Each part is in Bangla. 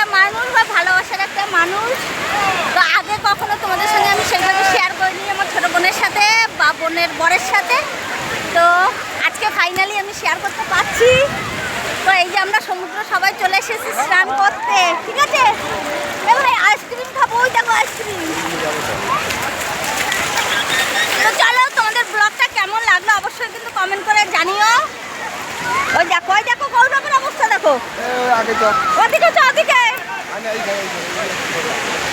একটা মানুষ বা ভালোবাসার একটা মানুষ তো আগে কখনো তোমাদের সঙ্গে আমি সেভাবে শেয়ার করিনি আমার ছোটো বোনের সাথে বা বোনের বরের সাথে। তো আজকে ফাইনালি আমি শেয়ার করতে পারছি। তো এই যে আমরা সমুদ্র সবাই চলে এসেছি স্নান করতে ঠিক আছে? ভাই আইসক্রিম খাব ওই দেখো আইসক্রিম তো চলো তোমাদের ব্লগটা কেমন লাগল অবশ্যই কিন্তু কমেন্ট করে জানিও। ওই দেখো ওই দেখো গৌরবের অবস্থা দেখো। ওদিকে ওদিকে।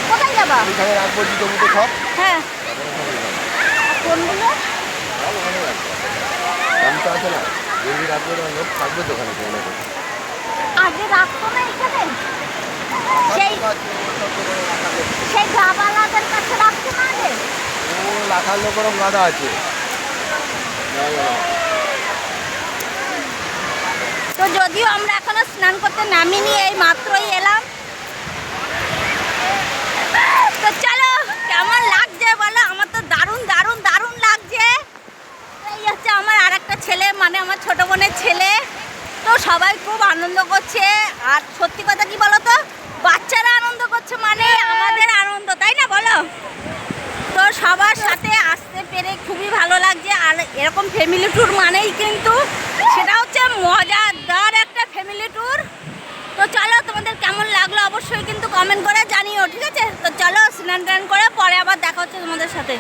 কোথায় যাবা? এইখানে রাখব জুতো মুতো সব। হ্যাঁ। কোনগুলো আছে না। যদি রাখব না লোক থাকবে আগে রাখতো না এখানে। সেই সেই গাবালাদের কাছে রাখতো না আগে। ও রাখার লোক ওরকম গাদা আছে। তো যদিও আমরা এখনও স্নান করতে নামিনি এই মাত্রই এলাম তো চলো কেমন লাগছে বলো আমার তো দারুণ দারুণ দারুণ লাগছে এই হচ্ছে আমার আর একটা ছেলে মানে আমার ছোট বোনের ছেলে। তো সবাই খুব আনন্দ করছে। আর সত্যি কথা কি বলো তো বাচ্চারা আনন্দ করছে মানে আমাদের আনন্দ, তাই না বলো? তো সবার সাথে আসতে পেরে খুবই ভালো লাগছে। আর এরকম ফ্যামিলি ট্যুর মানেই কিন্তু সেটা হচ্ছে মজাদার একটা ফ্যামিলি ট্যুর তো চলো, তোমাদের কেমন লাগল অবশ্যই কিন্তু কমেন্ট করে জানিও, ঠিক আছে? তো চলো স্নান টান করে পরে আবার দেখা হচ্ছে তোমাদের সাথে।